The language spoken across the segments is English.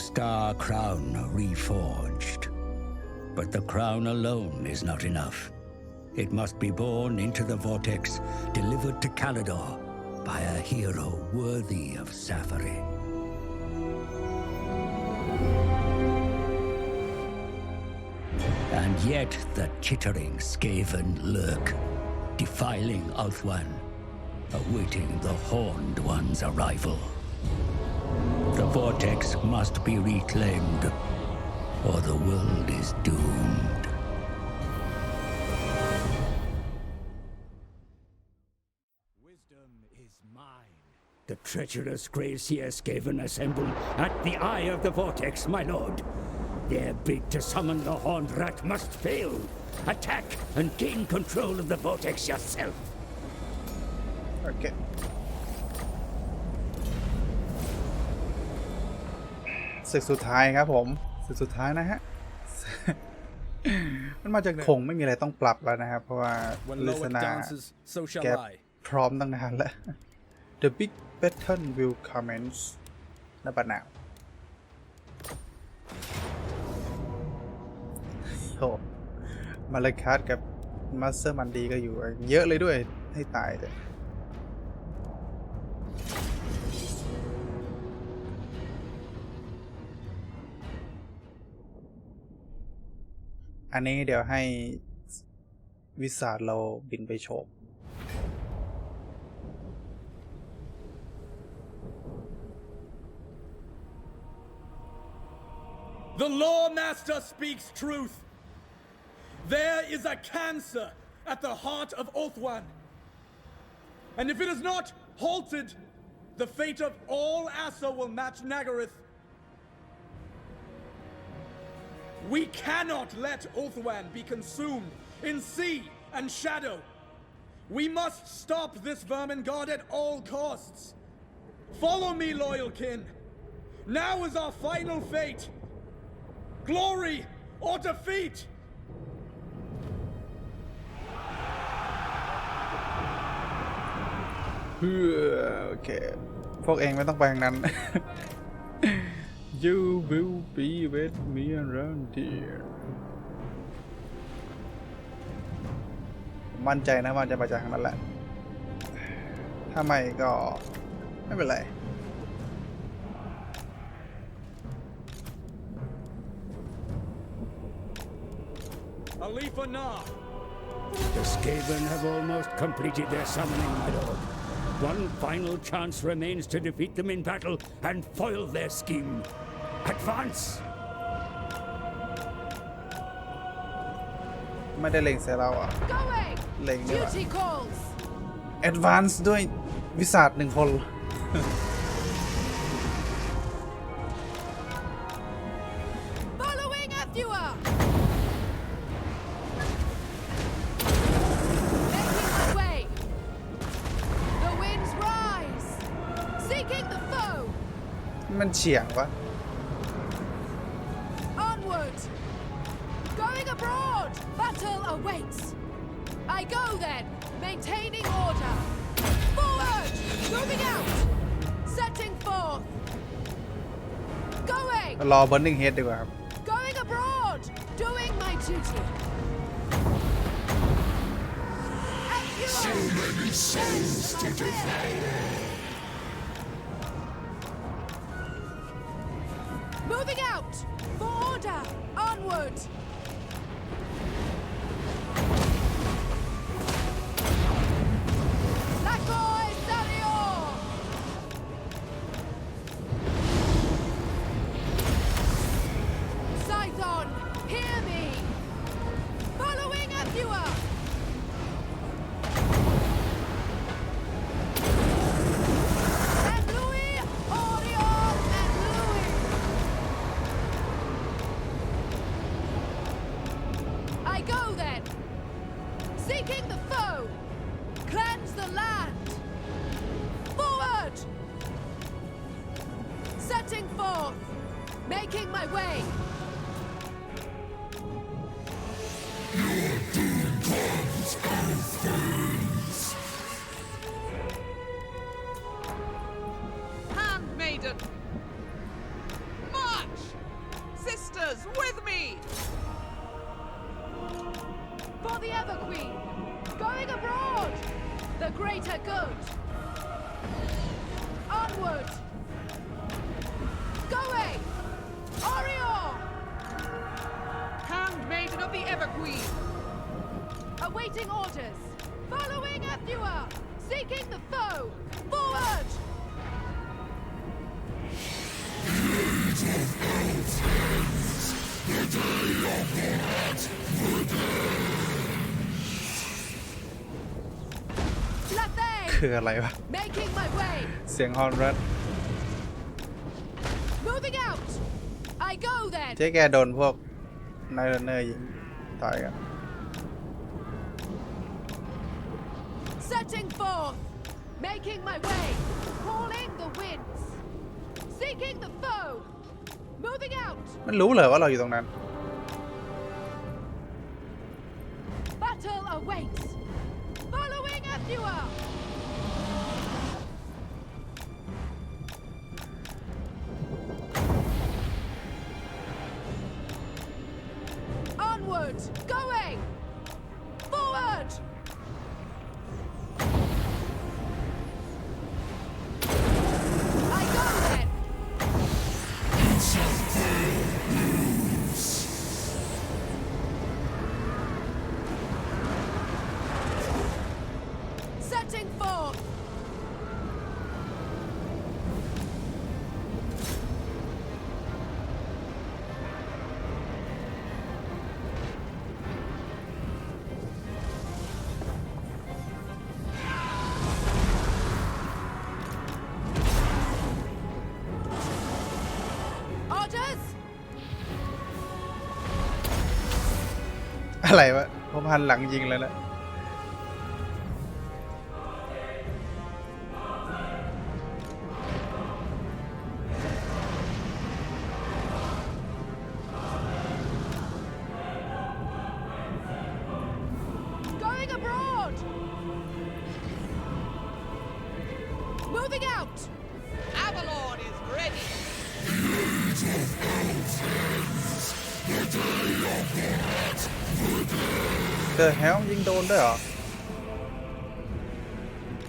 Star Crown reforged. But the crown alone is not enough. It must be born into the vortex, delivered to Calidor by a hero worthy of Safari. And yet the chittering Skaven lurk, defiling Ulthuan, awaiting the Horned One's arrival. The vortex must be reclaimed, or the world is doomed. Wisdom is mine. The treacherous Greyseer Skaven assemble at the eye of the vortex, my lord. Their bid to summon the Horned Rat must fail. Attack and gain control of the vortex yourself. โศึกสุดท้ายครับผมศึกสุดท้ายนะฮะ มันมาจากไหนคงไม่มีอะไรต้องปรับแล้วนะครับ เพราะว่า When ลิ Loic สนา dances, so shall แก I. พร้อมตั้งนานแล้ว The big battle will commence นบัดหนาวโหมาเลคัสกับมาสเตอร์มันดีก็อยู่ เยอะเลยด้วยให้ตายเลย อันนี้เดี๋ยวให้วิสาดเราบินไปโฉบ The Law Master speaks truth. There is a cancer at the heart of Othwan. And if it is not halted, the fate of all Assa will match Nagaroth. We cannot let Othwan be consumed in sea and shadow. We must stop this vermin god at all costs. Follow me, loyal kin. Now is our final fate. Glory or defeat! เพื่อโอเค พวกเองไม่ต้องไปทางนั้น You will be with me around here มั่นใจนะว่าจะมาจากทางนั้นแหละ ถ้าไม่ก็ ไม่เป็นไร Alifa Na, The Skaven have almost completed their summoning, my lord. One final chance remains to defeat them in battle and foil their scheme. Advance! ไม่ได้เล็งใส่เราอ่ะ Going! Lệnh nữa Duty calls! Advance ด้วยวิสาดหนึ่งคน Following Athua! Making my way! The winds rise! Seeking the foe! มันเฉียงวะ Battle awaits! I go then, maintaining order! Forward! Moving out! Setting forth! Going! รอ Burning Head ดีกว่าครับ Going abroad! Doing my duty! So many souls to Moving Handmaiden! March! warriors with me! For the Ever Queen! Going abroad! The greater good! Onward! Going! Orior! Handmaiden of the Everqueen! Awaiting orders! Following Ethua! Seeking the foe! Forward! คืออะไรวะ Making my way! เสียงฮอร์นรัด Moving out! I go then! เจ๊แกโดนพวกนายเรนเนอร์ยิงต่อยกัน Setting forth! Making my way! Calling the winds! Seeking the foe! Moving out! มันรู้เหรอว่าเราอยู่ตรงนั้น awaits! Following Ethua! Onward! Going! Setting forth! Orders! อะไรวะผมหันหลังยิงเลยนะ เจอแฮลยิงโดนด้วยเหรอ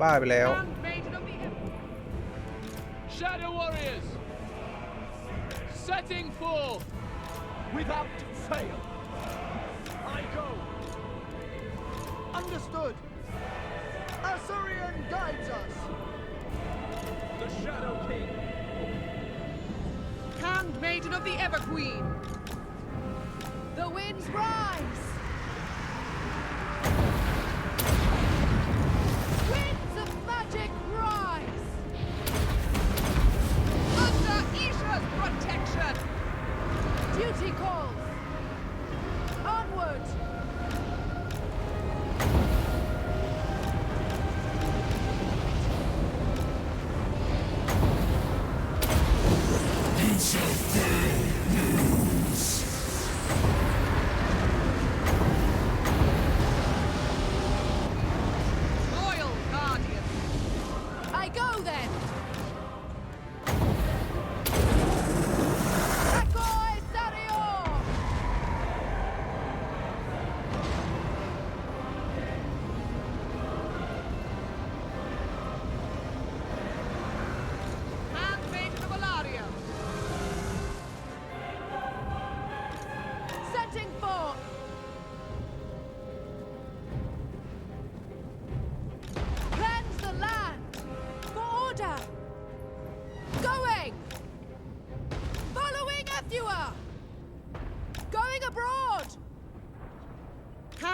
บ้าไปแล้ว Handmaiden of the Everqueen! Shadow Warriors! Setting forth! Without fail. I go. Understood. Assyrian guides us. The Shadow King. Handmaiden of the Everqueen! The winds rise!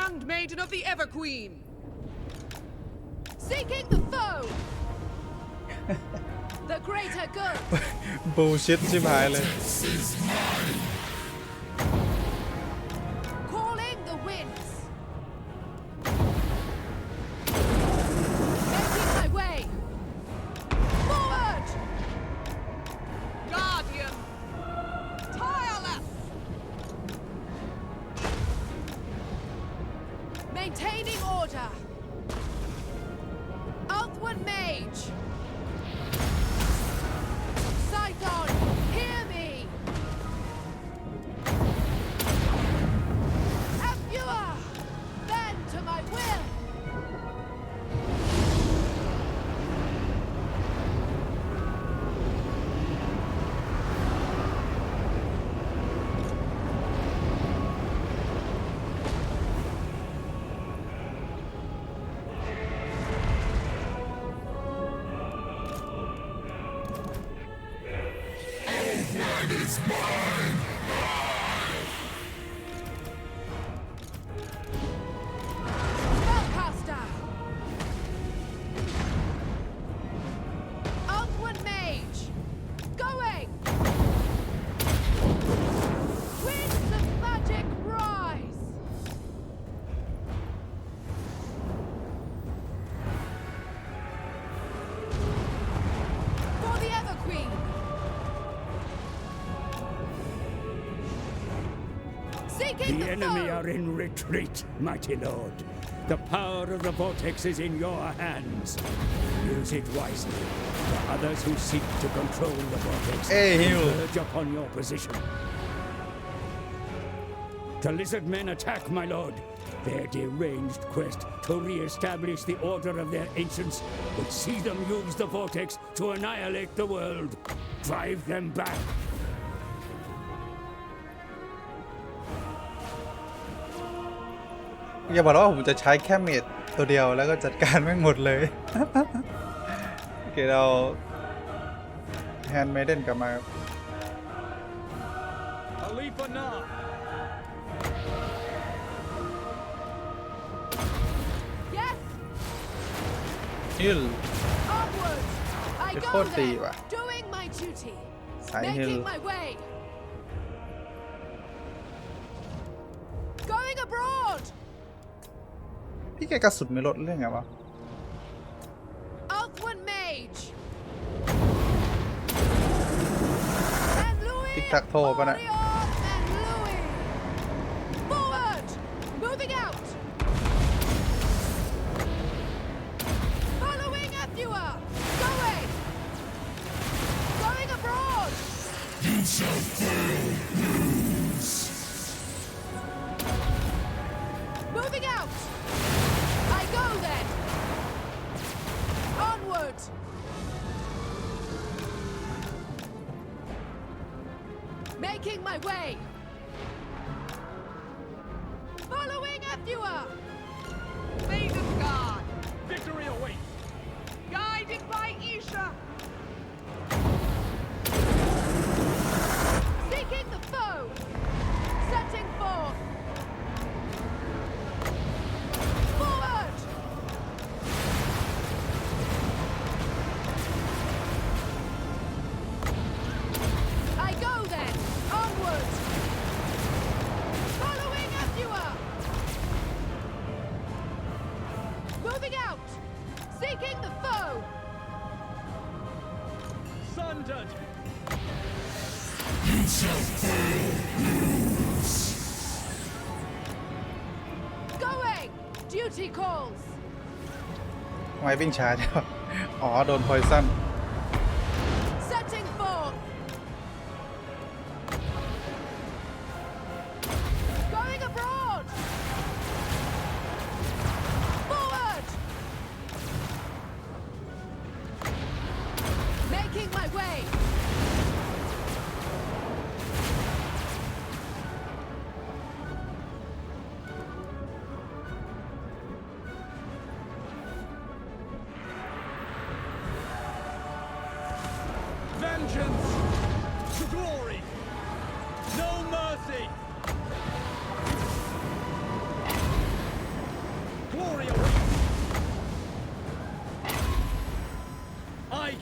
Handmaiden of the Everqueen! Seeking the foe! the greater good! บูชิดชิบหายเลย Seeking The the enemy foe! are in retreat, mighty lord. The power of the vortex is in your hands. Use it wisely. The others who seek to control the vortex Hey, Hugh. converge upon your position. The lizard men attack, my lord. Their deranged quest to re-establish the order of their ancients would see them use the vortex to annihilate the world. Drive them back. อย่าบอกว่าผมจะใช้แค่เมดตัวเดียวแล้วก็จัดการแม่งหมดเลย โอเคเราแฮนด์เมเดนกลับมาครับ Khalifa Nah. Yes! ฮิล Onward! I Cái go khôn tì then, vậy. doing my duty. สายฮิล แกกระสุนไม่ลดเรื่องไงวะ Althwin Mage! And Louis! Tic-tac-toe pa na. Orion and Making my way! Following Ethua! Maiden You shall fail, lose. Going. Đồn poison.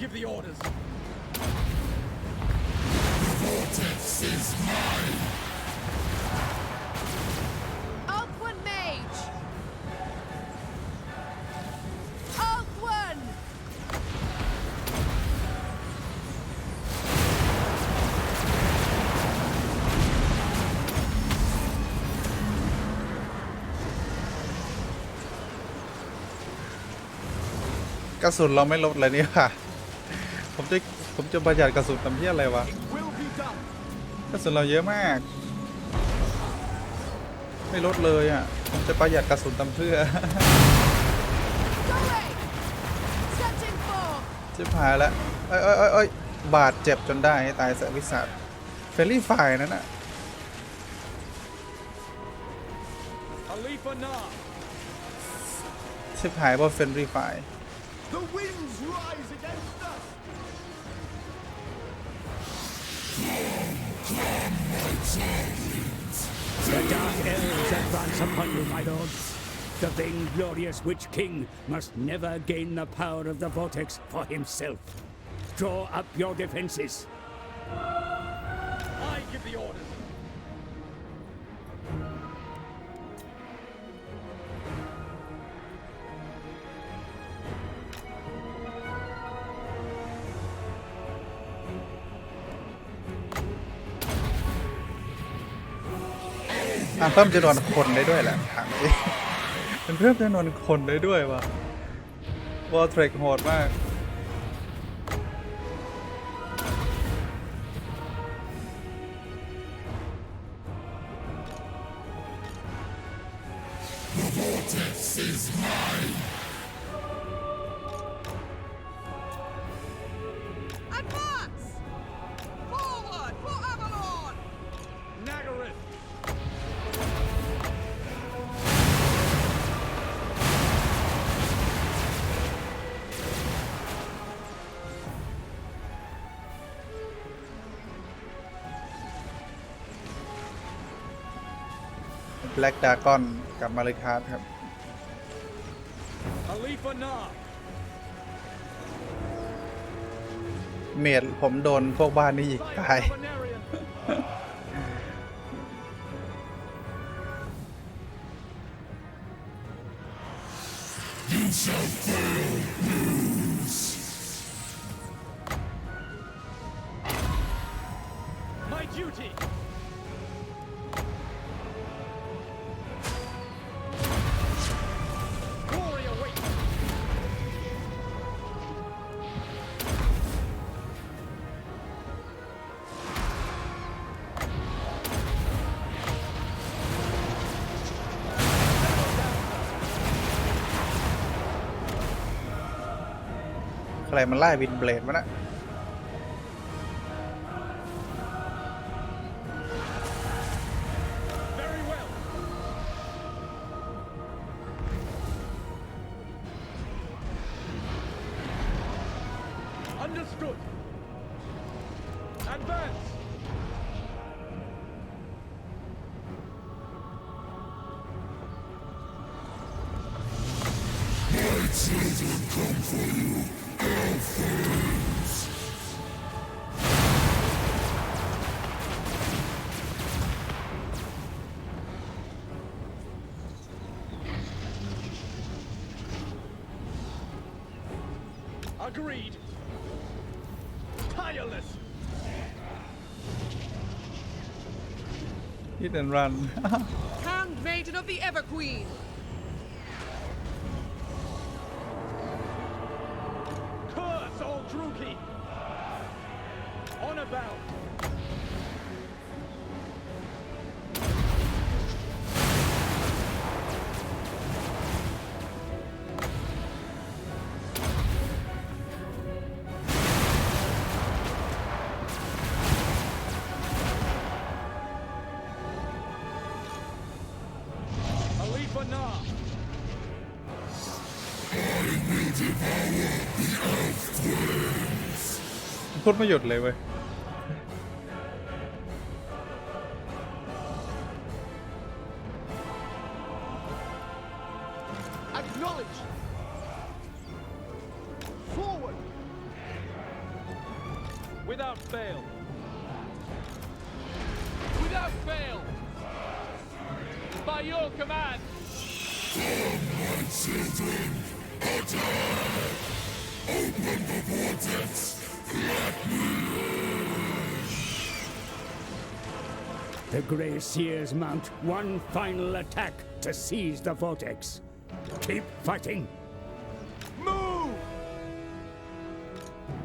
give the orders. Vortex is mine! Mage! Open! Các? ผมจะประหยัดกระสุนทำเพี้ยอะไรวะ It will be done. กระสุนเราเยอะมาก ไม่ลดเลยอะ ผมจะประหยัดกระสุนทำเพื่อ Going! Setting forth! ชิบหายแล้วเอ้ยเอ้ยเอ้ยเอ้ยบาดเจ็บจนได้ให้ตายแสวิสัทเฟรลี่ฝ่ายนั่นน่ะ Khalifa Nah. ชิบหายเพราะเฟรลี่ฝ่าย The dark elves advance upon you, my lords. The vainglorious Witch King must never gain the power of the vortex for himself. Draw up your defenses. อะเพิ่มจำนวนคนได้ด้วยแหละถังนี้มันเพิ่มจำนวนคนได้ด้วยว่ะวอลเทรคโหดมาก ล็กดากอนกับมาริคาร์ครับ เมดผมโดนพวกบ้านนี่ยิงตาย You shall fail. ใครมันไล่วินเบลดมานะ Very well! Understood! Advance! greed. Tireless. He didn't run. Handmaiden of the Ever Queen. พูดไม่หยุดเลยเว้ย Acknowledge! Forward! Without fail! Without fail! By your command! The Grey Seers mount one final attack to seize the Vortex. Keep fighting. Move!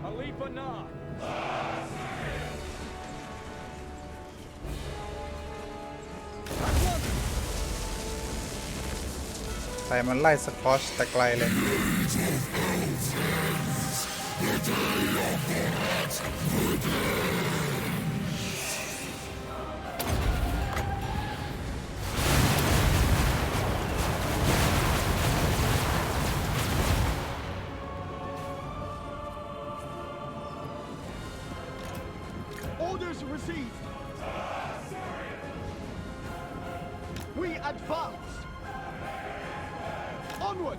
Khalifa Nah! ใครมันไล่สกอชแต่ไกลเลย Orders received! We advance! Onward!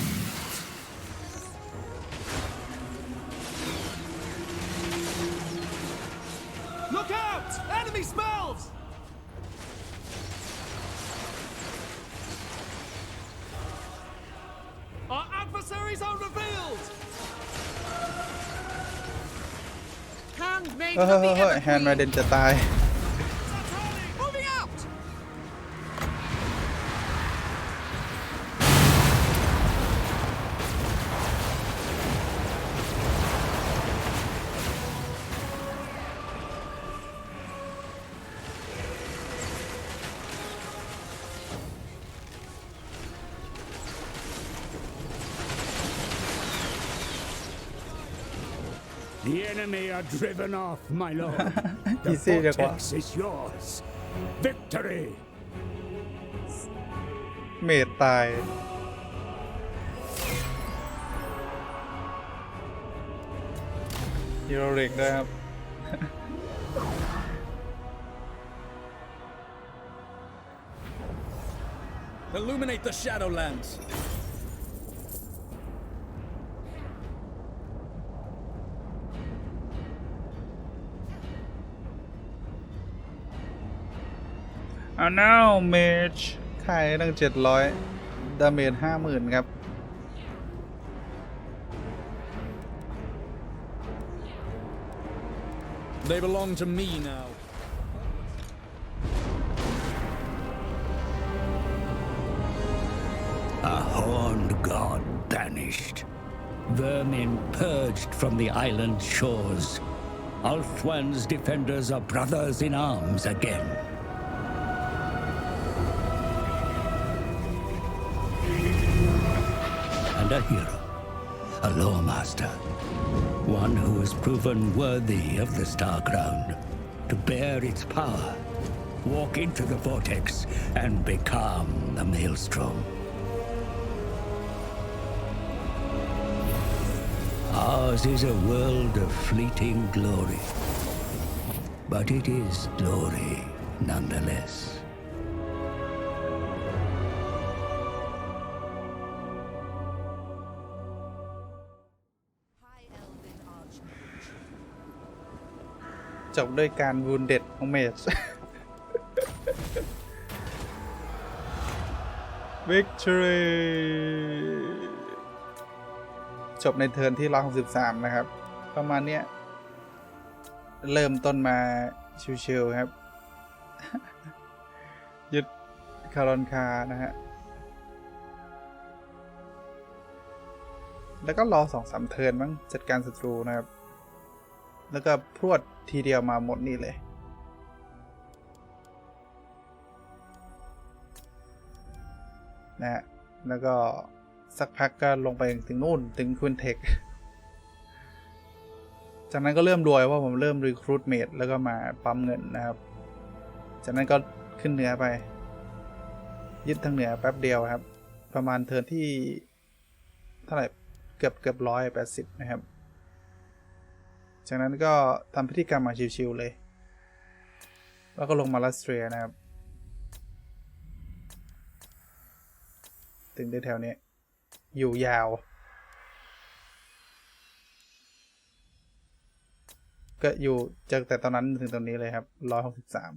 เฮ้ย of เฮ้ย the เฮ้ยแฮนด์มาเด Everqueen. นจะตาย The enemy are driven off, my lord. the Easy ดีกว่า vortex is yours. Victory! เมดตาย ฮีโรริกด้วยครับ Illuminate the Shadowlands. a ้าวน้าวเมจค่ายตั้งเจ็ดร้อยดาเมจห้าหมื่นครับ They belong to me now. A horned god banished. Vermin purged from the island shores. Ulthuan's defenders are brothers in arms again. And a hero, a lawmaster, one who has proven worthy of the Star Crown to bear its power, walk into the vortex, and become the Maelstrom. Ours is a world of fleeting glory. But it is glory nonetheless. จบด้วยการวูนเด็ดของเมจ Victory จบในเทิร์นที่163นะครับ ประมาณเนี้ย เริ่มต้นมาชิวๆครับ ยึดคารอนคานะฮะ แล้วก็รอสองสามเทิร์นมั้งจัดการศัตรูนะครับ แล้วก็พรวดทีเดียวมาหมดนี่เลย นะฮะแล้วก็สักพักก็ลงไปถึงนู่นถึงค u นเทค จากนั้นก็เริ่มรวยว่าผมเริ่มรีครู t เมดแล้วก็มาปั๊มเงินนะครับ จากนั้นก็ขึ้นเหนือไป ยึดทางเหนือแป๊บเดียวครับ ประมาณเทินที่เท่าไหร่เกือบเกือบร้อยแปดสิบนะครับ จากนั้นก็ทำพิธีกรรมมาชิวๆเลย แล้วก็ลงมาลัสเตรียนะครับ ถึงได้แถวนี้ อยู่ยาว ก็อยู่จากแต่ตอนนั้นถึงตอนนี้เลยครับร้อยหกสิบสาม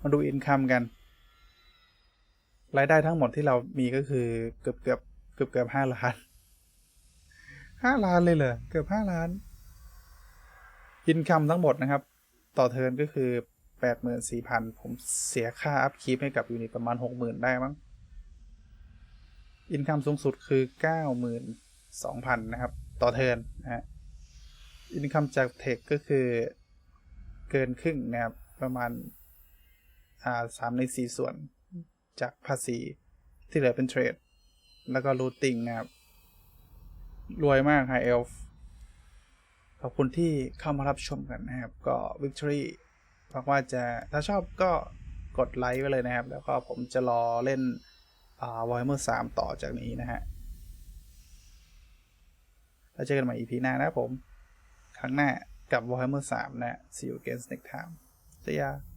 มาดูอินคัมกัน รายได้ทั้งหมดที่เรามีก็คือเกือบเกือบเกือบเกือบห้าล้าน ห้าล้านเลยเหรอ เกือบห้าล้านอินคัมทั้งหมดนะครับ ต่อเทิร์นก็คือแปดหมื่นสี่พันผมเสียค่าอัพคีปให้กับยูนิตประมาณหกหมื่นได้มั้งอินคัมสูงสุดคือเก้าหมื่นสองพันนะครับ ต่อเทิร์นนะฮะอินคัมจากเทคก็คือเกินครึ่งนะครับ ประมาณอ่าสามในสี่ส่วนจากภาษีที่เหลือเป็นเทรด แล้วก็รูทติ้งนะครับ รวยมากไฮเอลฟ์ขอบคุณที่เข้ามารับชมกันนะครับ ก็ Victory หวังว่าจะถ้าชอบก็กดไลค์ไว้เลยนะครับ แล้วก็ผมจะรอเล่นอ่า Warhammer 3ต่อจากนี้นะฮะ แล้วเจอกันใหม่ EP หน้านะครับผม ครั้งหน้ากับ Warhammer 3นะ See you again next time สวัสดีครับ